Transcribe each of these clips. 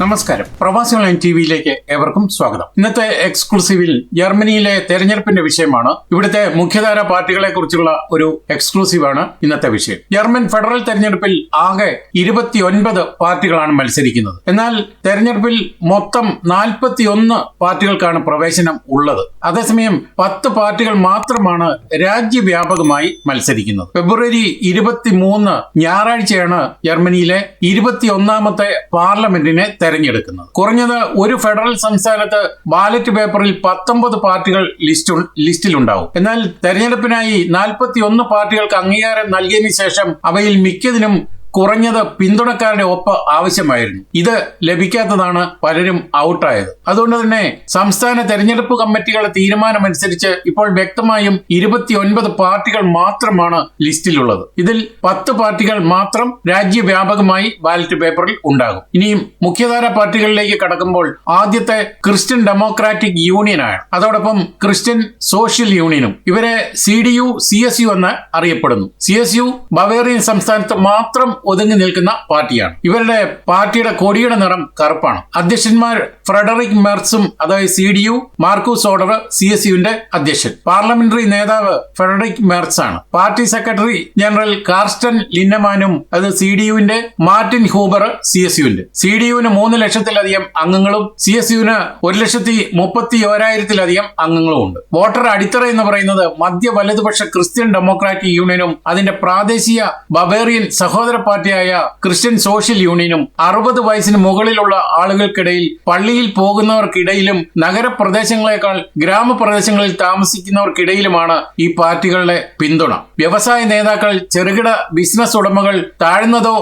നമസ്കാരം. പ്രവാസി online T വിയിലേക്ക് ഏവർക്കും സ്വാഗതം. ഇന്നത്തെ എക്സ്ക്ലൂസീവിൽ ജർമ്മനിയിലെ തെരഞ്ഞെടുപ്പിന്റെ വിഷയമാണ്. ഇവിടുത്തെ മുഖ്യധാര പാർട്ടികളെ കുറിച്ചുള്ള ഒരു എക്സ്ക്ലൂസീവാണ് ഇന്നത്തെ വിഷയം. ജർമ്മൻ ഫെഡറൽ തെരഞ്ഞെടുപ്പിൽ ആകെ ഇരുപത്തിയൊൻപത് പാർട്ടികളാണ് മത്സരിക്കുന്നത്. എന്നാൽ തെരഞ്ഞെടുപ്പിൽ മൊത്തം നാൽപ്പത്തിയൊന്ന് പാർട്ടികൾക്കാണ് പ്രവേശനം ഉള്ളത്. അതേസമയം പത്ത് പാർട്ടികൾ മാത്രമാണ് രാജ്യവ്യാപകമായി മത്സരിക്കുന്നത്. ഫെബ്രുവരി ഇരുപത്തിമൂന്ന് ഞായറാഴ്ചയാണ് ജർമ്മനിയിലെ ഇരുപത്തിയൊന്നാമത്തെ പാർലമെന്റിനെ തെരഞ്ഞെടുക്കുന്നത്. കുറഞ്ഞത് ഒരു ഫെഡറൽ സംസ്ഥാനത്ത് ബാലറ്റ് പേപ്പറിൽ പത്തൊമ്പത് പാർട്ടികൾ ലിസ്റ്റ് ലിസ്റ്റിലുണ്ടാവും. എന്നാൽ തെരഞ്ഞെടുപ്പിനായി നാൽപ്പത്തിയൊന്ന് പാർട്ടികൾക്ക് അംഗീകാരം നൽകിയതിനു ശേഷം അവയിൽ മിക്കതിനും കുറഞ്ഞത് പിന്തുണക്കാരുടെ ഒപ്പ് ആവശ്യമായിരുന്നു. ഇത് ലഭിക്കാത്തതാണ് പലരും ഔട്ടായത്. അതുകൊണ്ട് തന്നെ സംസ്ഥാന തെരഞ്ഞെടുപ്പ് കമ്മിറ്റികളുടെ തീരുമാനമനുസരിച്ച് ഇപ്പോൾ വ്യക്തമായും ഇരുപത്തിയൊൻപത് പാർട്ടികൾ മാത്രമാണ് ലിസ്റ്റിലുള്ളത്. ഇതിൽ പത്ത് പാർട്ടികൾ മാത്രം രാജ്യവ്യാപകമായി ബാലറ്റ് പേപ്പറിൽ ഉണ്ടാകും. ഇനിയും മുഖ്യധാര പാർട്ടികളിലേക്ക് കടക്കുമ്പോൾ ആദ്യത്തെ ക്രിസ്ത്യൻ ഡെമോക്രാറ്റിക് യൂണിയനാണ്. അതോടൊപ്പം ക്രിസ്ത്യൻ സോഷ്യൽ യൂണിയനും. ഇവരെ C D U C S U എന്ന് അറിയപ്പെടുന്നു. സി എസ് യു ബവേറിയൻ സംസ്ഥാനത്ത് മാത്രം ഒതുങ്ങി നിൽക്കുന്ന പാർട്ടിയാണ്. ഇവരുടെ പാർട്ടിയുടെ കൊടിയുടെ നിറം കറുപ്പാണ്. അധ്യക്ഷന്മാർ ഫ്രെഡറിക് മെർസും അതായത് C D U Markus order C S യുവിന്റെ അധ്യക്ഷൻ. പാർലമെന്ററി നേതാവ് ഫ്രെഡറിക് മെർസ് ആണ് പാർട്ടി സെക്രട്ടറി ജനറൽ കാർസ്റ്റൻ ലിന്നമാനും അത് സി ഡി യുവിന്റെ മാർട്ടിൻ ഹൂബർ സി എസ് യുവിന്റെ സി ഡി യുവിന് മൂന്ന് ലക്ഷത്തിലധികം അംഗങ്ങളും സി എസ് യുവിന് ഒരു ലക്ഷത്തി മുപ്പത്തി ഓരായിരത്തിലധികം അംഗങ്ങളും ഉണ്ട് വോട്ടർ അടിത്തറ എന്ന് പറയുന്നത് മധ്യ വലതുപക്ഷ ക്രിസ്ത്യൻ ഡെമോക്രാറ്റിക് യൂണിയനും അതിന്റെ പ്രാദേശിക ബവേറിയൻ സഹോദര പാർട്ടിയായ ക്രിസ്ത്യൻ സോഷ്യൽ യൂണിയനും അറുപത് വയസ്സിന് മുകളിലുള്ള ആളുകൾക്കിടയിൽ പള്ളിയിൽ പോകുന്നവർക്കിടയിലും നഗരപ്രദേശങ്ങളെക്കാൾ ഗ്രാമപ്രദേശങ്ങളിൽ താമസിക്കുന്നവർക്കിടയിലുമാണ് ഈ പാർട്ടികളുടെ പിന്തുണ. വ്യവസായ നേതാക്കൾ ചെറുകിട ബിസിനസ് ഉടമകൾ താഴ്ന്നതോ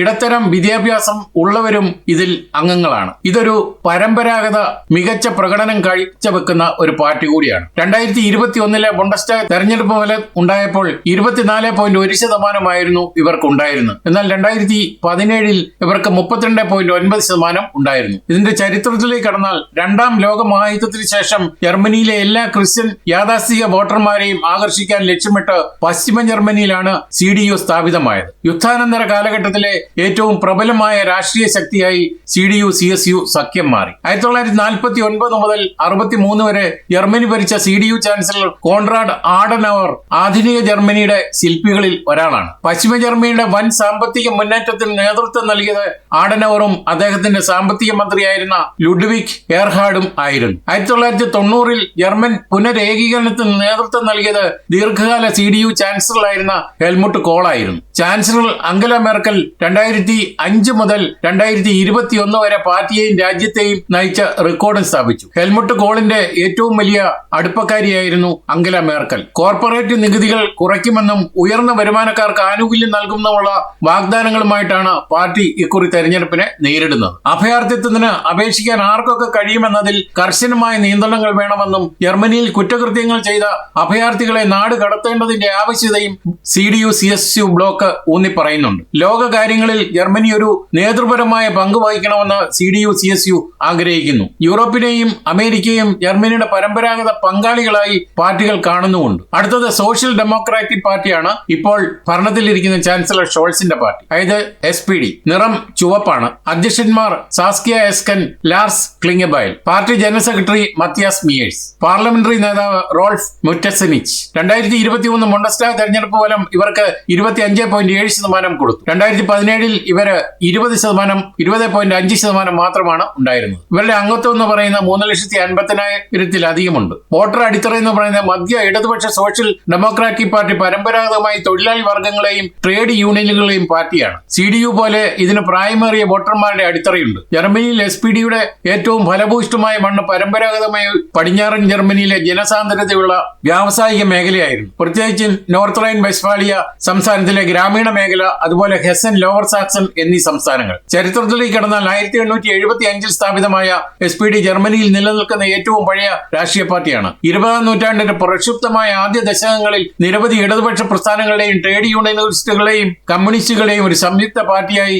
ഇടത്തരം വിദ്യാഭ്യാസം ഉള്ളവരും ഇതിൽ അംഗങ്ങളാണ്. ഇതൊരു പരമ്പരാഗത മികച്ച പ്രകടനം കാഴ്ചവെക്കുന്ന ഒരു പാർട്ടി കൂടിയാണ്. രണ്ടായിരത്തി ഇരുപത്തി ഒന്നിലെ ബൊണ്ടസ്റ്റ തെരഞ്ഞെടുപ്പ് ഫലം ഉണ്ടായപ്പോൾ ഇരുപത്തിനാല് പോയിന്റ് ഒരു ശതമാനമായിരുന്നു ഇവർക്ക് ഉണ്ടായിരുന്നത് എന്നാൽ രണ്ടായിരത്തി പതിനേഴിൽ ഇവർക്ക് മുപ്പത്തിരണ്ട് പോയിന്റ് ഒൻപത് ശതമാനം ഉണ്ടായിരുന്നു. ഇതിന്റെ ചരിത്രത്തിലേക്ക് കടന്നാൽ രണ്ടാം ലോക മഹായുദ്ധത്തിന് ശേഷം ജർമ്മനിയിലെ എല്ലാ ക്രിസ്ത്യൻ യാഥാസ്ഥിക വോട്ടർമാരെയും ആകർഷിക്കാൻ ലക്ഷ്യമിട്ട് പശ്ചിമ ജർമ്മനിയിലാണ് സി ഡി യു സ്ഥാപിതമായത്. യുദ്ധാനന്തര കാലഘട്ടത്തിലെ ഏറ്റവും പ്രബലമായ രാഷ്ട്രീയ ശക്തിയായി C D U C S U സഖ്യം മാറി. ആയിരത്തി തൊള്ളായിരത്തി നാൽപ്പത്തി ഒൻപത് മുതൽ അറുപത്തി മൂന്ന് വരെ ജർമ്മനി ഭരിച്ച C D U chancellor Konrad Adenauer ആധുനിക ജർമ്മനിയുടെ ശില്പികളിൽ ഒരാളാണ്. പശ്ചിമ ജർമ്മനിയുടെ വൻ സാമ്പത്തിക മുന്നേറ്റത്തിന് നേതൃത്വം നൽകിയത് ആഡനവറും അദ്ദേഹത്തിന്റെ സാമ്പത്തിക മന്ത്രിയായിരുന്ന ലുഡ്വിക് എയർഹാർഡും ആയിരുന്നു. ആയിരത്തി തൊള്ളായിരത്തി തൊണ്ണൂറിൽ ജർമ്മൻ പുനരേകീകരണത്തിന് നേതൃത്വം നൽകിയത് ദീർഘകാല സി ഡി യു ചാൻസലറായിരുന്ന ഹെൽമുട്ട് കോളായിരുന്നു. ചാൻസലർ അംഗല മെർക്കൽ രണ്ടായിരത്തി അഞ്ച് മുതൽ രണ്ടായിരത്തി ഇരുപത്തിയൊന്ന് വരെ പാർട്ടിയെയും രാജ്യത്തെയും നയിച്ച റെക്കോർഡും സ്ഥാപിച്ചു. ഹെൽമുട്ട് കോളിന്റെ ഏറ്റവും വലിയ അടുപ്പക്കാരിയായിരുന്നു അംഗല മേർക്കൽ. കോർപ്പറേറ്റ് നികുതികൾ കുറയ്ക്കുമെന്നും ഉയർന്ന വരുമാനക്കാർക്ക് ആനുകൂല്യം നൽകുമെന്നുമുള്ള വാഗ്ദാനങ്ങളുമായിട്ടാണ് പാർട്ടി ഇക്കുറി തെരഞ്ഞെടുപ്പിനെ നേരിടുന്നത്. അഭയാർത്ഥിത്വത്തിന് അപേക്ഷിക്കാൻ ആർക്കൊക്കെ കഴിയുമെന്നതിൽ കർശനമായ നിയന്ത്രണങ്ങൾ വേണമെന്നും ജർമ്മനിയിൽ കുറ്റകൃത്യങ്ങൾ ചെയ്ത അഭയാർത്ഥികളെ നാട് കടത്തേണ്ടതിന്റെ ആവശ്യതയും C D U C S U bloc ഊന്നി പറയുന്നുണ്ട് ലോക കാര്യങ്ങളിൽ ജർമ്മനി ഒരു നേതൃപരമായ പങ്ക് വഹിക്കണമെന്ന് C D U C S U ആഗ്രഹിക്കുന്നു. യൂറോപ്പിനെയും അമേരിക്കയും ജർമ്മനിയുടെ പരമ്പരാഗത പങ്കാളികളായി പാർട്ടികൾ കാണുന്നുമുണ്ട്. അടുത്തത് സോഷ്യൽ ഡെമോക്രാറ്റിക് പാർട്ടിയാണ്. ഇപ്പോൾ ഭരണത്തിലിരിക്കുന്ന ചാൻസലർ ഷോൾസിന്റെ പാർട്ടി. അതായത് എസ് പി ഡി നിറം ചുവപ്പാണ്. അധ്യക്ഷന്മാർ Saskia Esken Lars Klingbeil party general secretary Matthias Miersch. Parliamentary നേതാവ് റോൾഫ് മുറ്റസനിച്ച്. രണ്ടായിരത്തി ഇരുപത്തി മൂന്ന് മൊണ്ടസ്റ്റാഗ് തെരഞ്ഞെടുപ്പ് ഫലം ഇവർക്ക് ഇരുപത്തി അഞ്ച് പോയിന്റ് ഏഴ് ശതമാനം കൊടുത്തു. രണ്ടായിരത്തി പതിനേഴിൽ ഇവർ ഇരുപത് ശതമാനം ഇരുപത് പോയിന്റ് അഞ്ച് ശതമാനം മാത്രമാണ് ഉണ്ടായിരുന്നത്. ഇവരുടെ അംഗത്വം എന്ന് പറയുന്ന മൂന്ന് ലക്ഷത്തി അൻപത്തിനായിരത്തിലധികമുണ്ട്. വോട്ടർ അടിത്തറ എന്ന് പറയുന്ന മധ്യ ഇടതുപക്ഷ സോഷ്യൽ ഡെമോക്രാറ്റിക് പാർട്ടി പരമ്പരാഗതമായി തൊഴിലാളി വർഗങ്ങളെയും ട്രേഡ് യൂണിയനുകളെയും പാർട്ടിയാണ്. സി ഡി യു പോലെ ഇതിന് പ്രായമേറിയ വോട്ടർമാരുടെ അടിത്തറയുണ്ട്. ജർമ്മനിയിൽ എസ് പി ഡിയുടെ ഏറ്റവും ഫലഭൂയിഷ്ടമായ മണ്ണ് പരമ്പരാഗതമായി പടിഞ്ഞാറൻ ജർമ്മനിയിലെ ജനസാന്ദ്രതയുള്ള വ്യാവസായിക മേഖലയായിരുന്നു. പ്രത്യേകിച്ച് നോർത്ത് റൈൻ വെസ്റ്റ്ഫാളിയ സംസ്ഥാനത്തിലെ ഗ്രാമീണ മേഖല അതുപോലെ ഹെസൻ ലോവർ സാക്സൺ എന്നീ സംസ്ഥാനങ്ങൾ. ചരിത്രത്തിലേക്ക് കടന്നാൽ ആയിരത്തി എണ്ണൂറ്റി എഴുപത്തി അഞ്ചിൽ സ്ഥാപിതമായ എസ് പി ഡി ജർമ്മനിയിൽ നിലനിൽക്കുന്ന ഏറ്റവും പഴയ രാഷ്ട്രീയ പാർട്ടിയാണ്. ഇരുപതാം നൂറ്റാണ്ടിന്റെ പ്രക്ഷുബ്ധമായ ആദ്യ ദശകങ്ങളിൽ നിരവധി ഇടതുപക്ഷ പ്രസ്ഥാനങ്ങളുടെയും ട്രേഡ് യൂണിയനിസ്റ്റുകളെയും കമ്മ്യൂണിസ്റ്റുകളെയും ഒരു സംയുക്ത പാർട്ടിയായി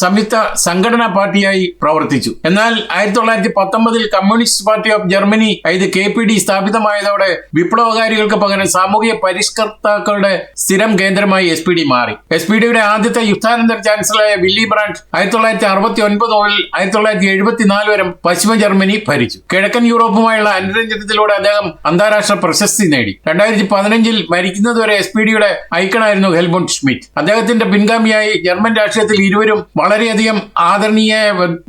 സംയുക്ത സംഘടനാ പാർട്ടിയായി പ്രവർത്തിച്ചു. എന്നാൽ ആയിരത്തി തൊള്ളായിരത്തി പത്തൊമ്പതിൽ കമ്മ്യൂണിസ്റ്റ് പാർട്ടി ഓഫ് ജർമ്മനി അതായത് കെ പി ഡി സ്ഥാപിതമായതോടെ വിപ്ലവകാരികൾക്ക് പകരം സാമൂഹിക പരിഷ്കർത്താക്കളുടെ സ്ഥിരം കേന്ദ്രമായി എസ് പി ഡി മാറി. എസ് പി ഡിയുടെ ആദ്യത്തെ യുദ്ധാനന്തര ചാൻസലറായ വില്ലി ബ്രാൻഡ് ആയിരത്തി തൊള്ളായിരത്തി അറുപത്തി ഒൻപത് മുതൽ ആയിരത്തി തൊള്ളായിരത്തി എഴുപത്തിനാല് വരെ പശ്ചിമ ജർമ്മനി ഭരിച്ചു. കിഴക്കൻ യൂറോപ്പുമായുള്ള അനുരഞ്ജനത്തിലൂടെ അദ്ദേഹം അന്താരാഷ്ട്ര പ്രശസ്തി നേടി. രണ്ടായിരത്തി പതിനഞ്ചിൽ മരിക്കുന്നതുവരെ എസ് പി ഡിയുടെ ഐക്കണായിരുന്നു ഹെൽമുണ്ട് ഷ്മിറ്റ് അദ്ദേഹത്തിന്റെ പിൻഗാമിയായി ജർമ്മൻ രാഷ്ട്രീയത്തിൽ ഇരുവരും വളരെയധികം ആദരണീയ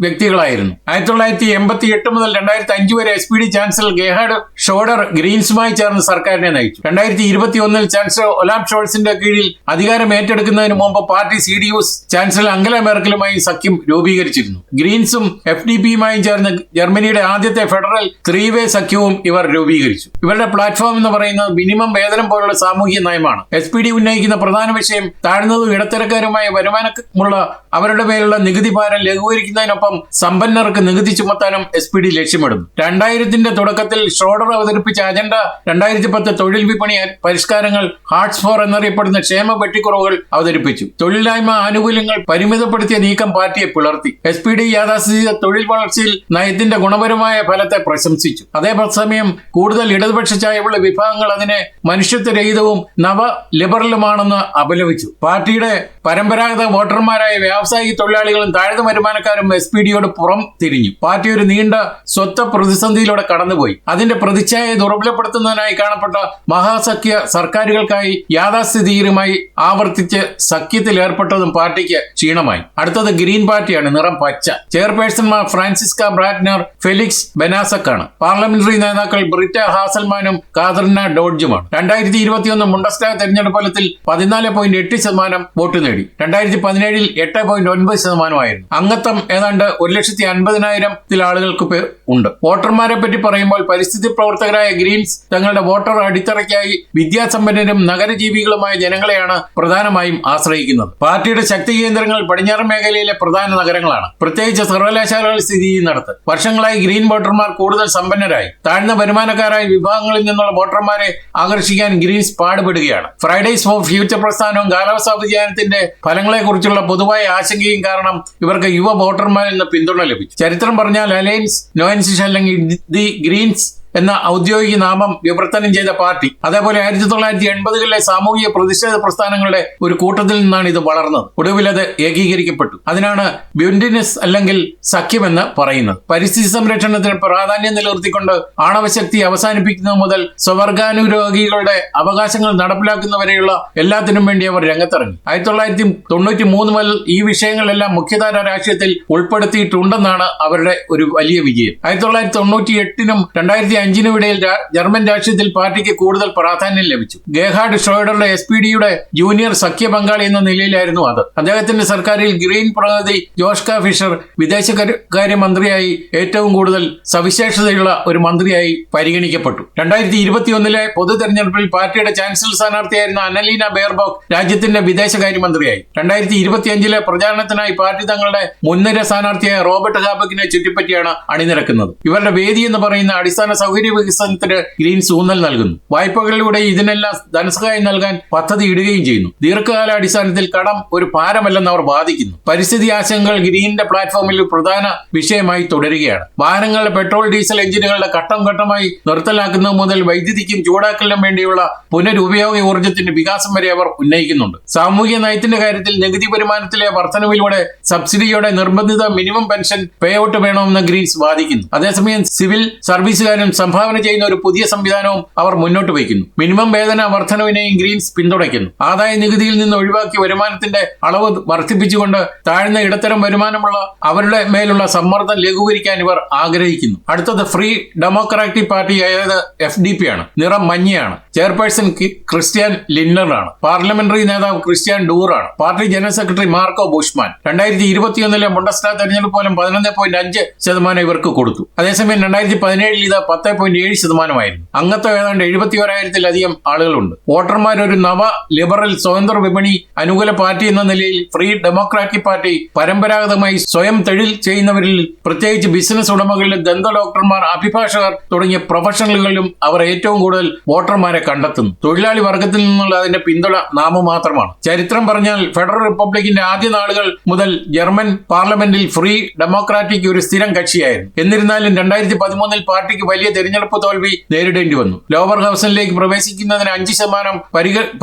വ്യക്തികളായിരുന്നു. ആയിരത്തി തൊള്ളായിരത്തി എൺപത്തി എട്ട് മുതൽ രണ്ടായിരത്തി അഞ്ച് വരെ എസ് പി ഡി ചാൻസലർ ഗെഹാഡ് ഷോഡർ ഗ്രീൻസുമായി ചേർന്ന് സർക്കാരിനെ നയിച്ചു. രണ്ടായിരത്തി ഇരുപത്തി ഒന്നിൽ ചാൻസലർ ഒലാം ഷോൾസിന്റെ കീഴിൽ അധികാരം ഏറ്റെടുക്കുന്നതിന് മുമ്പ് party C D U's chancellor Angela മെർക്കലുമായി സഖ്യം രൂപീകരിച്ചിരുന്നു. ഗ്രീൻസും എഫ് ഡി പിയുമായും ചേർന്ന് ജർമ്മനിയുടെ ആദ്യത്തെ ഫെഡറൽ ത്രീ വേ സഖ്യവും ഇവർ രൂപീകരിച്ചു. ഇവരുടെ പ്ലാറ്റ്ഫോം എന്ന് പറയുന്നത് മിനിമം വേതനം പോലുള്ള സാമൂഹിക നയമാണ്. എസ് പി ഡി ഉന്നയിക്കുന്ന പ്രധാന വിഷയം താഴ്ന്നതും ഇടത്തരക്കാരുമായ വരുമാനമുള്ള അവരുടെ മേലുള്ള നികുതി ഭാരം ലഘൂകരിക്കുന്നതിനൊപ്പം സമ്പന്നർക്ക് നികുതി ചുമത്താനും എസ് പി ഡി ലക്ഷ്യമിടുന്നു. രണ്ടായിരത്തിന്റെ തുടക്കത്തിൽ ഷോഡർ അവതരിപ്പിച്ച അജണ്ട രണ്ടായിരത്തി പത്ത് തൊഴിൽ വിപണി പരിഷ്കാരങ്ങൾ ഹാർട്സ് ഫോർ എന്നറിയപ്പെടുന്ന ക്ഷേമ വെട്ടിക്കുറവുകൾ അവതരിപ്പിച്ചു. തൊഴിലില്ലായ്മ ആനുകൂല്യങ്ങൾ പരിമിതപ്പെടുത്തിയ നീക്കം പാർട്ടിയെ പിളർത്തി എസ് പി ഡി യാഥാസ്ഥിതിക തൊഴിൽ വളർച്ചയിൽ നയത്തിന്റെ ഗുണപരമായ ഫലത്തെ പ്രശംസിച്ചു. അതേസമയം കൂടുതൽ ഇടതുപക്ഷ ചായവുള്ള വിഭാഗങ്ങൾ അതിനെ മനുഷ്യത്വരഹിതവും നവ ലിബറലുമാണെന്ന് അപലപിച്ചു. പാർട്ടിയുടെ പരമ്പരാഗത വോട്ടർമാരായ വ്യാവസായിക തൊഴിലാളികളും താഴ്ന്ന വരുമാനക്കാരും എസ് പി ഡിയോട് പുറം തിരിഞ്ഞു. പാർട്ടി ഒരു നീണ്ട സ്വത്വ പ്രതിസന്ധിയിലൂടെ കടന്നുപോയി. അതിന്റെ പ്രതിച്ഛായ ദുർബലപ്പെടുത്തുന്നതിനായി കാണപ്പെട്ട മഹാസഖ്യ സർക്കാരുകൾക്കായി യാഥാസ്ഥിതികരുമായി ആവർത്തിച്ച് സഖ്യത്തിൽ ഏർപ്പെട്ടതും പാർട്ടിക്ക് ക്ഷീണമായി. അടുത്തത് ഗ്രീൻ പാർട്ടിയാണ് നിറം പച്ച. ചെയർപേഴ്സൺമാർ ഫ്രാൻസിസ്ക ബ്രാറ്റ്നർ ഫെലിക്സ് ബെനാസക്കാണ്. പാർലമെന്ററി നേതാക്കൾ ബ്രിറ്റ ഹാസൽമാനും കാതറിന ഡോഡ്ജുമാണ്. രണ്ടായിരത്തി ഇരുപത്തിയൊന്ന് മുണ്ടസ്റ്റാ തെരഞ്ഞെടുപ്പ് ഫലത്തിൽ പതിനാല് പോയിന്റ് എട്ട് ശതമാനം വോട്ട് നേടി. രണ്ടായിരത്തി പതിനേഴിൽ എട്ട് പോയിന്റ് ഒൻപത് ശതമാനമായിരുന്നു. അംഗത്വം ഏതാണ്ട് ഒരു ലക്ഷത്തി അൻപതിനായിരത്തിൽ ആളുകൾക്ക് പേർ ഉണ്ട്. വോട്ടർമാരെ പറ്റി പറയുമ്പോൾ പരിസ്ഥിതി പ്രവർത്തകരായ ഗ്രീൻസ് തങ്ങളുടെ വോട്ടർ അടിത്തറയ്ക്കായി വിദ്യാസമ്പന്നരും നഗരജീവികളുമായ ജനങ്ങളെയാണ് പ്രധാനമായും ആശ്രയിക്കുന്നത്. പാർട്ടിയുടെ ശക്തി കേന്ദ്രങ്ങൾ പടിഞ്ഞാറൻ മേഖലയിലെ പ്രധാന നഗരങ്ങളാണ്. പ്രത്യേകിച്ച് സർവകലാശാലകൾ സ്ഥിതി ചെയ്യുന്നിടത്ത് വർഷങ്ങളായി ഗ്രീൻ വോട്ടർമാർ കൂടുതൽ സമ്പന്നരായി. താഴ്ന്ന വരുമാനക്കാരായ വിഭാഗങ്ങളിൽ നിന്നുള്ള വോട്ടർമാരെ ആകർഷിക്കാൻ ഗ്രീൻസ് പാടുപെടുകയാണ്. ഫ്രൈഡേസ് ഫോർ ഫ്യൂച്ചർ പ്രസ്ഥാനവും കാലാവസ്ഥാ വ്യതിയാനത്തിന്റെ ഫലങ്ങളെക്കുറിച്ചുള്ള പൊതുവായ ആശങ്കയും കാരണം ഇവർക്ക് യുവ വോട്ടർമാരിൽ നിന്ന് പിന്തുണ ലഭിച്ചു. ചരിത്രം പറഞ്ഞാൽ അലയൻസ് നോയൻസിഷ് അല്ലെങ്കിൽ ദി ഗ്രീൻസ് എന്ന ഔദ്യോഗിക നാമം വിവർത്തനം ചെയ്ത പാർട്ടി. അതേപോലെ ആയിരത്തി തൊള്ളായിരത്തി എൺപതുകളിലെ സാമൂഹിക പ്രതിഷേധ പ്രസ്ഥാനങ്ങളുടെ ഒരു കൂട്ടത്തിൽ നിന്നാണ് ഇത് വളർന്നത്. ഒടുവിൽ അത് ഏകീകരിക്കപ്പെട്ടു. അതിനാണ് ബ്യുൻഡിനസ് അല്ലെങ്കിൽ സഖ്യമെന്ന് പറയുന്നത്. പരിസ്ഥിതി സംരക്ഷണത്തിന് പ്രാധാന്യം നിലനിർത്തിക്കൊണ്ട് ആണവശക്തി അവസാനിപ്പിക്കുന്നത് മുതൽ സ്വവർഗാനുരോഗികളുടെ അവകാശങ്ങൾ നടപ്പിലാക്കുന്നവരെയുള്ള എല്ലാത്തിനും വേണ്ടി അവർ രംഗത്തിറങ്ങി. ആയിരത്തി തൊള്ളായിരത്തി തൊണ്ണൂറ്റി മൂന്ന് മുതൽ ഈ വിഷയങ്ങളെല്ലാം മുഖ്യധാര രാഷ്ട്രീയത്തിൽ ഉൾപ്പെടുത്തിയിട്ടുണ്ടെന്നാണ് അവരുടെ ഒരു വലിയ വിജയം. ആയിരത്തി തൊള്ളായിരത്തി തൊണ്ണൂറ്റി എട്ടിനും രണ്ടായിരത്തി അഞ്ചിനും ഇടയിൽ ജർമ്മൻ രാഷ്ട്രീയത്തിൽ പാർട്ടിക്ക് കൂടുതൽ പ്രാധാന്യം ലഭിച്ചു. ഗേഹാർഡ് ഷോയ്ഡറുടെ എസ് പി ഡിയുടെ ജൂനിയർ സഖ്യ പങ്കാളി എന്ന നിലയിലായിരുന്നു അത്. അദ്ദേഹത്തിന്റെ സർക്കാരിൽ ഗ്രീൻ പ്രതിനിധി ജോഷ്ക ഫിഷർ വിദേശകാര്യ മന്ത്രിയായി ഏറ്റവും കൂടുതൽ സവിശേഷതയുള്ള ഒരു മന്ത്രിയായി പരിഗണിക്കപ്പെട്ടു. രണ്ടായിരത്തി ഇരുപത്തിയൊന്നിലെ പൊതു തെരഞ്ഞെടുപ്പിൽ പാർട്ടിയുടെ ചാൻസലർ സ്ഥാനാർത്ഥിയായിരുന്ന അനലീന ബെയർബോക്ക് രാജ്യത്തിന്റെ വിദേശകാര്യമന്ത്രിയായി രണ്ടായിരത്തി ഇരുപത്തിയഞ്ചിലെ പ്രചാരണത്തിനായി പാർട്ടി തങ്ങളുടെ മുൻനിര സ്ഥാനാർത്ഥിയായ റോബർട്ട് ഹാബക്കിനെ ചുറ്റിപ്പറ്റിയാണ് അണിനിരക്കുന്നത്. ഇവരുടെ വേദി എന്ന് പറയുന്ന അടിസ്ഥാന സൗകര്യ വികസനത്തിന് ഗ്രീൻസ് ഊന്നൽ നൽകുന്നു. വായ്പകളിലൂടെ ഇതിനെല്ലാം ധനസഹായം നൽകാൻ പദ്ധതി ഇടുകയും ചെയ്യുന്നു. ദീർഘകാലാടിസ്ഥാനത്തിൽ കടം ഒരു ഭാരമല്ലെന്ന് അവർ വാദിക്കുന്നു. പരിസ്ഥിതി ആശങ്കകൾ ഗ്രീനിന്റെ പ്ലാറ്റ്ഫോമിൽ പ്രധാന വിഷയമായി തുടരുകയാണ്. വാഹനങ്ങളുടെ പെട്രോൾ ഡീസൽ എഞ്ചിനുകളുടെ ഘട്ടം ഘട്ടമായി നിർത്തലാക്കുന്നത് മുതൽ വൈദ്യുതിക്കും ചൂടാക്കലിനും വേണ്ടിയുള്ള പുനരുപയോഗ ഊർജത്തിന്റെ വികാസം വരെ അവർ ഉന്നയിക്കുന്നുണ്ട്. സാമൂഹിക നയത്തിന്റെ കാര്യത്തിൽ നികുതി വരുമാനത്തിലെ വർധനവിലൂടെ സബ്സിഡിയോടെ നിർബന്ധിത മിനിമം പെൻഷൻ പേ ഔട്ട് വേണമെന്ന് ഗ്രീൻസ് വാദിക്കുന്നു. അതേസമയം സിവിൽ സർവീസുകാരും സംഭാവന ചെയ്യുന്ന ഒരു പുതിയ സംവിധാനവും അവർ മുന്നോട്ട് വയ്ക്കുന്നു. മിനിമം വേതന വർധനവിനെയും ഗ്രീൻസ് പിന്തുണയ്ക്കുന്നു. ആദായ നികുതിയിൽ നിന്ന് ഒഴിവാക്കി വരുമാനത്തിന്റെ അളവ് വർദ്ധിപ്പിച്ചുകൊണ്ട് താഴ്ന്ന ഇടത്തരം വരുമാനമുള്ള അവരുടെ മേലുള്ള സമ്മർദ്ദം ലഘൂകരിക്കാൻ ഇവർ ആഗ്രഹിക്കുന്നു. അടുത്തത് ഫ്രീ ഡെമോക്രാറ്റിക് പാർട്ടി അതായത് എഫ് ഡി പി ആണ്. നിറം മഞ്ഞയാണ്. ചെയർപേഴ്സൺ ക്രിസ്ത്യൻ ലിന്നറാണ് പാർലമെന്ററി നേതാവ് Christian ഡൂറാണ് party general secretary Marco Buschmann. രണ്ടായിരത്തി ഇരുപത്തിയൊന്നിലെ മുണ്ടസ്റ്റാ തെരഞ്ഞെടുപ്പ് പോലും പതിനൊന്ന് പോയിന്റ് അഞ്ച് ശതമാനം ഇവർക്ക് കൊടുത്തു. അതേസമയം രണ്ടായിരത്തി പതിനേഴിൽ ഇത് പത്ത് പോയിന്റ് ഏഴ് ശതമാനമായിരുന്നു. അംഗത്വം ഏതാണ്ട് എഴുപത്തി ഒരായിരത്തിലധികം ആളുകളുണ്ട്. വോട്ടർമാർ ഒരു നവ ലിബറൽ സ്വതന്ത്ര വിപണി അനുകൂല പാർട്ടി എന്ന നിലയിൽ ഫ്രീ ഡെമോക്രാറ്റിക് പാർട്ടി പരമ്പരാഗതമായി സ്വയം തൊഴിൽ ചെയ്യുന്നവരിൽ പ്രത്യേകിച്ച് ബിസിനസ് ഉടമകളിലും ദന്ത ഡോക്ടർമാർ അഭിഭാഷകർ തുടങ്ങിയ പ്രൊഫഷണലുകളിലും അവർ ഏറ്റവും കൂടുതൽ വോട്ടർമാരെ കണ്ടെത്തുന്നു. തൊഴിലാളി വർഗത്തിൽ നിന്നുള്ള അതിന്റെ പിന്തുണ നാമമാത്രമാണ് ചരിത്രം പറഞ്ഞാൽ ഫെഡറൽ റിപ്പബ്ലിക്കിന്റെ ആദ്യ നാളുകൾ മുതൽ ജർമ്മൻ പാർലമെന്റിൽ ഫ്രീ ഡെമോക്രാറ്റിക് ഒരു സ്ഥിരം കക്ഷിയായിരുന്നു. എന്നിരുന്നാലും രണ്ടായിരത്തി പതിമൂന്നിൽ പാർട്ടിക്ക് വലിയ തെരഞ്ഞെടുപ്പ് തോൽവി നേരിടേണ്ടി വന്നു. ലോവർ ഹൗസിലേക്ക് പ്രവേശിക്കുന്നതിന് അഞ്ച് ശതമാനം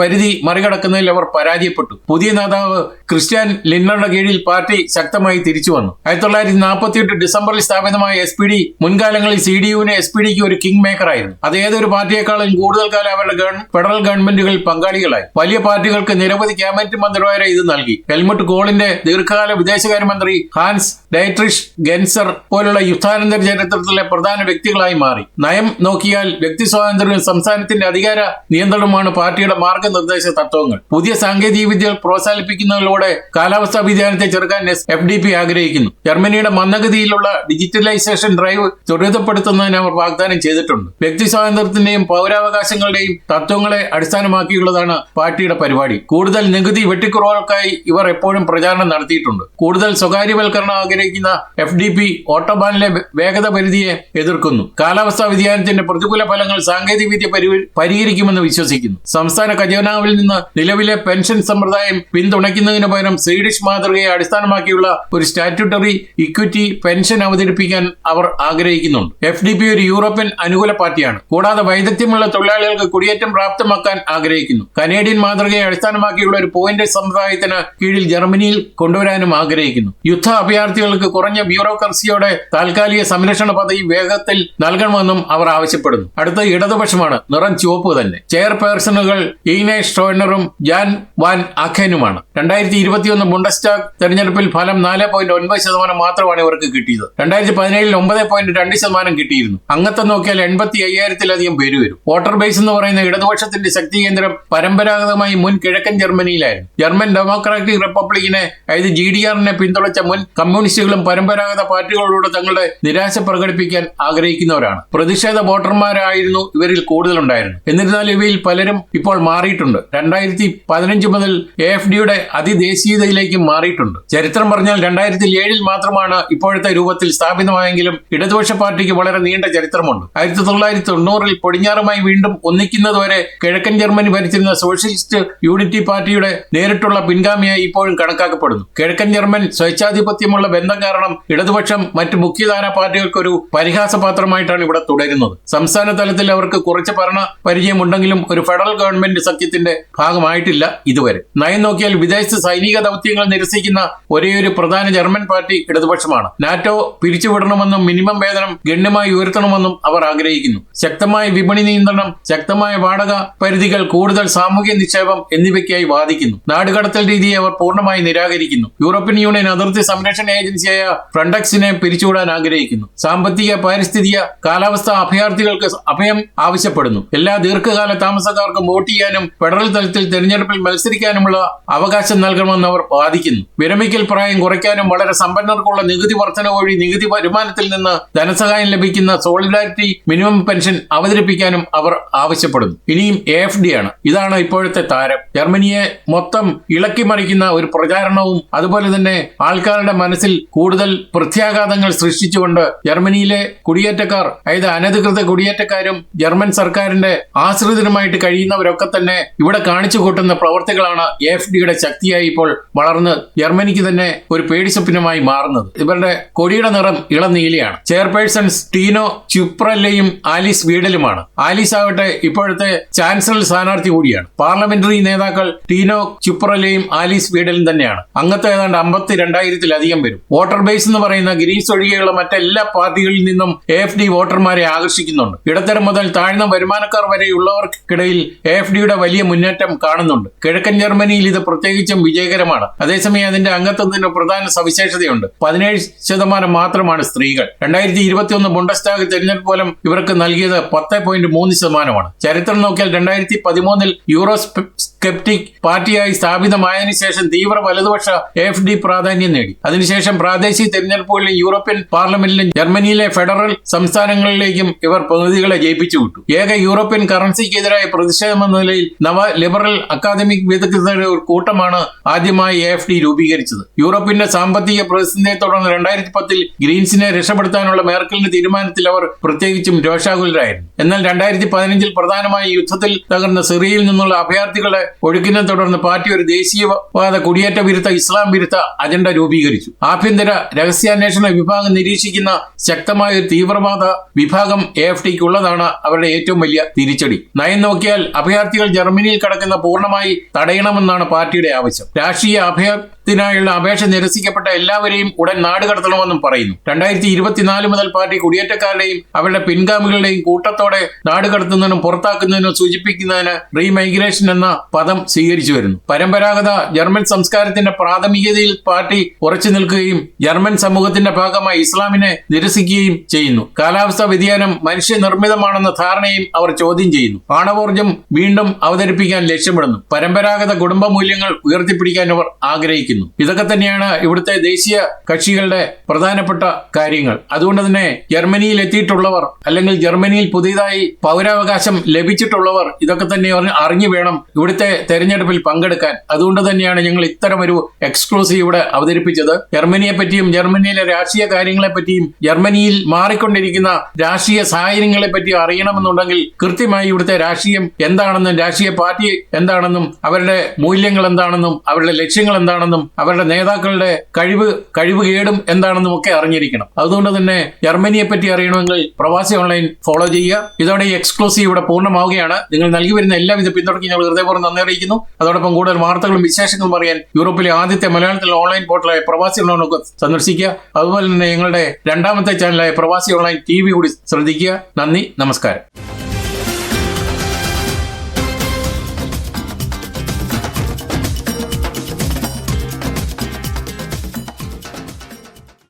പരിധി മറികടക്കുന്നതിൽ അവർ പരാജയപ്പെട്ടു. പുതിയ നേതാവ് ക്രിസ്ത്യൻ ലിന്നറുടെ കീഴിൽ പാർട്ടി ശക്തമായി തിരിച്ചു വന്നു. ആയിരത്തി തൊള്ളായിരത്തി നാൽപ്പത്തിയെട്ട് ഡിസംബറിൽ സ്ഥാപിതമായ എസ് പി ഡി മുൻകാലങ്ങളിൽ സി ഡി യുവിന് എസ് പി ഡിക്ക് ഒരു കിങ് മേക്കർ ആയിരുന്നു അത് ഏതൊരു പാർട്ടിയെക്കാളും കൂടുതൽ കാലം അവരുടെ ഫെഡറൽ ഗവൺമെന്റുകളിൽ പങ്കാളികളായി. വലിയ പാർട്ടികൾക്ക് നിരവധി ക്യാബിനറ്റ് മന്ത്രിമാരെ ഇത് നൽകി. ഹെൽമുട്ട് കോളിന്റെ ദീർഘകാല വിദേശകാര്യമന്ത്രി ഹാൻസ് ഡയട്രിഷ് ഗെൻസർ പോലുള്ള യുദ്ധാനന്തര ചരിത്രത്തിലെ പ്രധാന വ്യക്തികളായി മാറി. നയം നോക്കിയാൽ വ്യക്തി സ്വാതന്ത്ര്യവും സംസ്ഥാനത്തിന്റെ അധികാര നിയന്ത്രണമാണ് പാർട്ടിയുടെ മാർഗനിർദ്ദേശ തത്വങ്ങൾ. പുതിയ സാങ്കേതിക വിദ്യകൾ പ്രോത്സാഹിപ്പിക്കുന്നതിലൂടെ കാലാവസ്ഥാ വ്യതിയാനത്തെ ചെറുക്കാൻ എഫ് ഡി പി ആഗ്രഹിക്കുന്നു. ജർമ്മനിയുടെ മന്ദഗതിയിലുള്ള ഡിജിറ്റലൈസേഷൻ ഡ്രൈവ് ത്വരിതപ്പെടുത്തുന്നതിന് അവർ വാഗ്ദാനം ചെയ്തിട്ടുണ്ട്. വ്യക്തി സ്വാതന്ത്ര്യത്തിന്റെയും പൗരാവകാശങ്ങളുടെയും തത്വങ്ങളെ അടിസ്ഥാനമാക്കിയുള്ളതാണ് പാർട്ടിയുടെ പരിപാടി. കൂടുതൽ നികുതി വെട്ടിക്കുറവുകൾക്കായി ഇവർ എപ്പോഴും പ്രചാരണം നടത്തിയിട്ടുണ്ട്. കൂടുതൽ സ്വകാര്യവൽക്കരണം ആഗ്രഹിക്കുന്ന എഫ് ഡി പി ഓട്ടോബാനിലെ വേഗത പരിധിയെ എതിർക്കുന്നു. കാലാവസ്ഥാ വ്യതിയാനത്തിന്റെ പ്രതികൂല ഫലങ്ങൾ സാങ്കേതിക വിദ്യ പരി- പരിഹരിക്കുമെന്ന് വിശ്വസിക്കുന്നു. സംസ്ഥാന ഖജനാവിൽ നിന്ന് നിലവിലെ പെൻഷൻ സമ്പ്രദായം പിന്തുണയ്ക്കുന്നതിന് പകരം സ്വീഡിഷ് മാതൃകയെ അടിസ്ഥാനമാക്കിയുള്ള ഒരു സ്റ്റാറ്റ്യൂട്ടറി ഇക്വിറ്റി പെൻഷൻ അവതരിപ്പിക്കാൻ അവർ ആഗ്രഹിക്കുന്നുണ്ട്. എഫ് ഡി പി ഒരു യൂറോപ്യൻ അനുകൂല പാർട്ടിയാണ്. കൂടാതെ വൈദഗ്ധ്യമുള്ള തൊഴിലാളികൾക്ക് കുടിയേറ്റം പ്രാപ്തമാക്കാൻ ആഗ്രഹിക്കുന്നു. കനേഡിയൻ മാതൃകയെ അടിസ്ഥാനമാക്കിയുള്ള ഒരു പോയിന്റ് സമ്പ്രദായത്തിന് കീഴിൽ ജർമ്മനിയിൽ കൊണ്ടുവരാനും ആഗ്രഹിക്കുന്നു. യുദ്ധ അഭയാർത്ഥികൾക്ക് കുറഞ്ഞ ബ്യൂറോക്രസിയോടെ താൽക്കാലിക സംരക്ഷണ പദവി വേഗത്തിൽ നൽകണമെന്നും അവർ ആവശ്യപ്പെടുന്നു. അടുത്ത ഇടതുപക്ഷമാണ് നിറം ചുവപ്പ് തന്നെ. ചെയർപേഴ്സണുകൾ ഈനെ സ്റ്റോയിനറും ജാൻ വാൻ അഖേനുമാണ്. രണ്ടായിരത്തി ഇരുപത്തിയൊന്ന് ബുണ്ടസ്റ്റാഗ് തെരഞ്ഞെടുപ്പിൽ ഫലം നാല് പോയിന്റ് ഒൻപത് ശതമാനം മാത്രമാണ് ഇവർക്ക് കിട്ടിയത്. രണ്ടായിരത്തി പതിനേഴിൽ ഒമ്പത് പോയിന്റ് രണ്ട് ശതമാനം കിട്ടിയിരുന്നു. അംഗത്വം നോക്കിയാൽ എൺപത്തി അയ്യായിരത്തിലധികം പേര് വരും. വോട്ടർ ബേസ് എന്ന് പറയുന്ന ഇടതുപക്ഷത്തിന്റെ ശക്തി കേന്ദ്രം പരമ്പരാഗതമായി മുൻ കിഴക്കൻ ജർമ്മനിയിലായിരുന്നു. ജർമ്മൻ ഡെമോക്രാറ്റിക് റിപ്പബ്ലിക്കിനെ അതായത് ജി ഡി ആറിനെ പിന്തുണച്ച മുൻ കമ്മ്യൂണിസ്റ്റുകളും പരമ്പരാഗത പാർട്ടികളോട് തങ്ങളുടെ നിരാശ പ്രകടിപ്പിക്കാൻ ആഗ്രഹിക്കുന്നവരാണ്. പ്രതിഷേധ വോട്ടർമാരായിരുന്നു ഇവരിൽ കൂടുതലുണ്ടായിരുന്നു എന്നിരുന്നാലും ഇവയിൽ പലരും ഇപ്പോൾ മാറിയിട്ടുണ്ട്. രണ്ടായിരത്തി പതിനഞ്ച് മുതൽ എ എഫ് ഡിയുടെ അതിദേശീയതയിലേക്കും മാറിയിട്ടുണ്ട്. ചരിത്രം പറഞ്ഞാൽ രണ്ടായിരത്തി ഏഴിൽ മാത്രമാണ് ഇപ്പോഴത്തെ രൂപത്തിൽ സ്ഥാപിതമായെങ്കിലും ഇടതുപക്ഷ പാർട്ടിക്ക് വളരെ നീണ്ട ചരിത്രമുണ്ട്. ആയിരത്തി തൊള്ളായിരത്തി തൊണ്ണൂറിൽ പൊടിഞ്ഞാറുമായി വീണ്ടും ഒന്നിക്കുന്നതുവരെ കിഴക്കൻ ജർമ്മനി ഭരിച്ചിരുന്ന സോഷ്യലിസ്റ്റ് യൂണിറ്റി പാർട്ടിയുടെ നേരിട്ടുള്ള പിൻഗാമിയായി ഇപ്പോഴും കണക്കാക്കപ്പെടുന്നു. കിഴക്കൻ ജർമ്മൻ സ്വേച്ഛാധിപത്യമുള്ള ബന്ധം കാരണം ഇടതുപക്ഷം മറ്റ് മുഖ്യധാരാ പാർട്ടികൾക്ക് ഒരു പരിഹാസപാത്രമായിട്ടാണ് ഇവിടെ തുടരുന്നത്. സംസ്ഥാന തലത്തിൽ അവർക്ക് കുറച്ച് ഭരണ പരിചയമുണ്ടെങ്കിലും ഒരു ഫെഡറൽ ഗവൺമെന്റ് സഖ്യത്തിന്റെ ഭാഗമായിട്ടില്ല ഇതുവരെ. നയം നോക്കിയാൽ വിദേശ സൈനിക ദൗത്യങ്ങൾ നിരസിക്കുന്ന ഒരേയൊരു പ്രധാന ജർമ്മൻ പാർട്ടി ഇടതുപക്ഷമാണ്. നാറ്റോ പിരിച്ചുവിടണമെന്നും മിനിമം വേതനം ഗണ്യമായി ഉയർത്തണമെന്നും അവർ ആഗ്രഹിക്കുന്നു. ശക്തമായ വിപണി നിയന്ത്രണം ശക്തമായ വാടക പരിധികൾ കൂടുതൽ സാമൂഹ്യ നിക്ഷേപം എന്നിവയ്ക്കായി വാദിക്കുന്നു. നാടുകടത്തൽ രീതിയെ അവർ പൂർണമായി നിരാകരിക്കുന്നു. യൂറോപ്യൻ യൂണിയൻ അതിർത്തി സംരക്ഷണ ഏജൻസിയായ ഫ്രണ്ടക്സിനെ പിരിച്ചുവിടാൻ ആഗ്രഹിക്കുന്നു. സാമ്പത്തിക പാരിസ്ഥിതിക കാലാവസ്ഥ അഭയാർത്ഥികൾക്ക് അഭയം ആവശ്യപ്പെടുന്നു. എല്ലാ ദീർഘകാല താമസക്കാർക്കും വോട്ട് ചെയ്യാനും ഫെഡറൽ തലത്തിൽ തെരഞ്ഞെടുപ്പിൽ മത്സരിക്കാനുമുള്ള അവകാശം നൽകണമെന്ന് അവർ വാദിക്കുന്നു. വിരമിക്കൽ പ്രായം കുറയ്ക്കാനും വളരെ സമ്പന്നർക്കുള്ള നികുതി വർധന വഴി നികുതി വരുമാനത്തിൽ നിന്ന് ധനസഹായം ലഭിക്കുന്ന സോളിഡാരിറ്റി മിനിമം പെൻഷൻ അവതരിപ്പിക്കാനും അവർ ആവശ്യപ്പെടുന്നു. ഇനിയും എ എഫ് ഡി ആണ്. ഇതാണ് ഇപ്പോഴത്തെ താരം. ജർമ്മനിയെ മൊത്തം ഇളക്കി മറിക്കുന്ന ഒരു പ്രചാരണവും അതുപോലെ തന്നെ ആൾക്കാരുടെ മനസ്സിൽ കൂടുതൽ പ്രത്യാഘാതങ്ങൾ സൃഷ്ടിച്ചുകൊണ്ട് ജർമ്മനിയിലെ കുടിയേറ്റക്കാർ അതായത് അനധികൃത കുടിയേറ്റക്കാരും ജർമ്മൻ സർക്കാരിന്റെ ആശ്രിതരുമായിട്ട് കഴിയുന്നവരൊക്കെ തന്നെ ഇവിടെ കാണിച്ചു കൂട്ടുന്ന പ്രവർത്തികളാണ് എഫ് ഡിയുടെ ശക്തിയായി ഇപ്പോൾ വളർന്ന് ജർമ്മനിക്ക് തന്നെ ഒരു പേടിസ്വപ്നമായി മാറുന്നത്. ഇവരുടെ കൊടിയുടെ നിറം ഇളനീലയാണ്. ചെയർപേഴ്സൺ സ്റ്റീനോ ചുപ്രല്ലയും ആലീസ് വീടലുമാണ് ആലീസ് ആവട്ടെ ഇപ്പോഴത്തെ ചാൻസലർ സ്ഥാനാർത്ഥി കൂടിയാണ്. പാർലമെന്ററി നേതാക്കൾ ടീനോ ചുപ്രലയും ആലീസ് വീടലും തന്നെയാണ്. അംഗത്വം ഏതാണ്ട് അമ്പത്തി രണ്ടായിരത്തിലധികം വരും. വോട്ടർ ബേസ് എന്ന് പറയുന്ന ഗ്രീസ് ഒഴികെയുള്ള മറ്റെല്ലാ പാർട്ടികളിൽ നിന്നും എഫ് ഡി വോട്ടർമാരെ ആകർഷിക്കുന്നുണ്ട്. ഇടത്തരം മുതൽ താഴ്ന്ന വരുമാനക്കാർ വരെയുള്ളവർക്കിടയിൽ എഫ് ഡിയുടെ വലിയ മുന്നേറ്റം കാണുന്നുണ്ട്. കിഴക്കൻ ജർമ്മനിയിൽ ഇത് പ്രത്യേകിച്ചും വിജയകരമാണ്. അതേസമയം അതിന്റെ അംഗത്വത്തിന് പ്രധാന സവിശേഷതയുണ്ട്. പതിനേഴ് ശതമാനം മാത്രമാണ് സ്ത്രീകൾ. രണ്ടായിരത്തി ഇരുപത്തിയൊന്ന് ബുണ്ടസ്റ്റാഗ് തെരഞ്ഞെടുപ്പ് പോലും ഇവർക്ക് നൽകിയത് പത്ത് പോയിന്റ് മൂന്ന് ശതമാനമാണ്. ചരിത്രം നോക്കിയാൽ രണ്ടായിരത്തി പതിമൂന്നിൽ യൂറോ സ്കെപ്റ്റിക് പാർട്ടിയായി സ്ഥാപിതമായതിനു ശേഷം തീവ്ര വലതുപക്ഷ എഫ് ഡി പ്രാധാന്യം നേടി. അതിനുശേഷം പ്രാദേശിക തെരഞ്ഞെടുപ്പുകളിലും യൂറോപ്യൻ പാർലമെന്റിലും ജർമ്മനിയിലെ ഫെഡറൽ സംസ്ഥാനങ്ങളിലേക്കും ഇവർ പ്രതിനിധികളെ ജയിപ്പിച്ചു വിട്ടു. ഏക യൂറോപ്യൻ കറൻസിക്കെതിരായ പ്രതിഷേധമെന്ന നിലയിൽ നവ ലിബറൽ അക്കാദമിക് വിദഗ്ധരുടെ ഒരു കൂട്ടമാണ് ആദ്യമായി എഫ് ഡി രൂപീകരിച്ചത്. യൂറോപ്പിന്റെ സാമ്പത്തിക പ്രതിസന്ധിയെ തുടർന്ന് രണ്ടായിരത്തി പത്തിൽ ഗ്രീൻസിനെ രക്ഷപ്പെടുത്താനുള്ള മേർക്കലിന്റെ തീരുമാനത്തിൽ അവർ പ്രത്യേകിച്ചും രോഷാകുലരായിരുന്നു. എന്നാൽ രണ്ടായിരത്തി പതിനഞ്ചിൽ പ്രധാനമായി യുദ്ധത്തിൽ തകർന്ന സിറിയയിൽ നിന്നുള്ള അഭയാർത്ഥികളെ ഒഴുക്കിനെ തുടർന്ന് പാർട്ടി ഒരു ദേശീയവാദ കുടിയേറ്റ വിരുദ്ധ ഇസ്ലാം വിരുദ്ധ അജണ്ട രൂപീകരിച്ചു. ആഭ്യന്തര രഹസ്യാന്വേഷണ വിഭാഗം നിരീക്ഷിക്കുന്ന ശക്തമായ ഒരു തീവ്രവാദ വിഭാഗം എ എഫ് ടിക്ക് ഉള്ളതാണ് അവരുടെ ഏറ്റവും വലിയ തിരിച്ചടി. നയം നോക്കിയാൽ അഭയാർത്ഥികൾ ജർമ്മനിയിൽ കടക്കുന്ന പൂർണമായി തടയണമെന്നാണ് പാർട്ടിയുടെ ആവശ്യം. രാഷ്ട്രീയ അഭയത്തിനായുള്ള അപേക്ഷ നിരസിക്കപ്പെട്ട എല്ലാവരെയും ഉടൻ നാട് കടത്തണമെന്നും പറയുന്നു. രണ്ടായിരത്തി ഇരുപത്തിനാല് മുതൽ പാർട്ടി കുടിയേറ്റക്കാരുടെയും അവരുടെ പിൻഗാമികളുടെയും കൂട്ടത്തോടെ നാട് കടത്തുന്നതിനും പുറത്താക്കുന്നതിനും സൂചിപ്പിക്കുന്നതിന് റീമൈഗ്രേഷൻ എന്ന പദം സ്വീകരിച്ചു വരുന്നു. പരമ്പരാഗത ജർമ്മൻ സംസ്കാരത്തിന്റെ പ്രാഥമികതയിൽ പാർട്ടി ഉറച്ചു നിൽക്കുകയും ജർമ്മൻ സമൂഹത്തിന്റെ ഭാഗമായി ഇസ്ലാമിനെ നിരസിക്കുകയും ചെയ്യുന്നു. കാലാവസ്ഥാ വ്യതിയാനം മനുഷ്യനിർമ്മിതമാണെന്ന ധാരണയും അവർ ചോദ്യം ചെയ്യുന്നു. ആണവോർജം വീണ്ടും അവതരിപ്പിക്കാൻ ലക്ഷ്യമിടുന്നു. പരമ്പരാഗത കുടുംബ മൂല്യങ്ങൾ ഉയർത്തിപ്പിടിക്കാൻ അവർ ആഗ്രഹിക്കുന്നു. ഇതൊക്കെ തന്നെയാണ് ഇവിടുത്തെ ദേശീയ കക്ഷികളുടെ പ്രധാനപ്പെട്ട കാര്യങ്ങൾ. അതുകൊണ്ട് തന്നെ ജർമ്മനിയിൽ എത്തിയിട്ടുള്ളവർ അല്ലെങ്കിൽ ജർമ്മനിയിൽ പുതിയതായി പൗരാവകാശം ലഭിച്ചിട്ടുള്ളവർ ഇതൊക്കെ തന്നെ അറിഞ്ഞു വേണം ഇവിടുത്തെ തെരഞ്ഞെടുപ്പിൽ പങ്കെടുക്കാൻ. അതുകൊണ്ട് തന്നെയാണ് ഞങ്ങൾ ഇത്തരം ഒരു എക്സ്ക്ലൂസീവ് ഇവിടെ അവതരിപ്പിച്ചത്. ജർമ്മനിയെ പറ്റിയും ജർമ്മനിയിലെ രാഷ്ട്രീയ കാര്യങ്ങളെ പറ്റിയും ജർമ്മനിയിൽ മാറിക്കൊണ്ടിരിക്കുന്ന രാഷ്ട്രീയ സാഹചര്യങ്ങളെ പറ്റിയും അറിയണമെന്നുണ്ടെങ്കിൽ കൃത്യമായി ഇവിടുത്തെ രാഷ്ട്രീയം എന്താണെന്നും രാഷ്ട്രീയ പാർട്ടി എന്താണെന്നും അവരുടെ മൂല്യങ്ങൾ എന്താണെന്നും അവരുടെ ലക്ഷ്യങ്ങൾ എന്താണെന്നും അവരുടെ നേതാക്കളുടെ കഴിവ് കഴിവ് കേടും എന്താണെന്നും ഒക്കെ അറിഞ്ഞിരിക്കണം. അതുകൊണ്ട് തന്നെ ജർമ്മനിയെ പറ്റി അറിയണമെങ്കിൽ പ്രവാസി ഓൺലൈൻ ഫോളോ ചെയ്യുക. ഇതോടെ ഈ എക്സ്ക്ലൂസീവ് ഇവിടെ പൂർണമാവുകയാണ്. നിങ്ങൾ നൽകി വരുന്ന എല്ലാവിധ പിന്തുണയ്ക്കും ഞങ്ങൾ ഹൃദയപൂർവം നന്ദി അറിയിക്കുന്നു അതോടൊപ്പം കൂടുതൽ വാർത്തകളും വിശേഷങ്ങളും അറിയാൻ യൂറോപ്പിലെ ആദ്യത്തെ മലയാളത്തിലെ ഓൺലൈൻ പോർട്ടലായ പ്രവാസി ഓൺലൈൻ ഒക്കെ സന്ദർശിക്കുക. അതുപോലെ തന്നെ ഞങ്ങളുടെ രണ്ടാമത്തെ ചാനലായ പ്രവാസി ഓൺലൈൻ ടി കൂടി ശ്രദ്ധിക്കുക. നന്ദി നമസ്കാരം.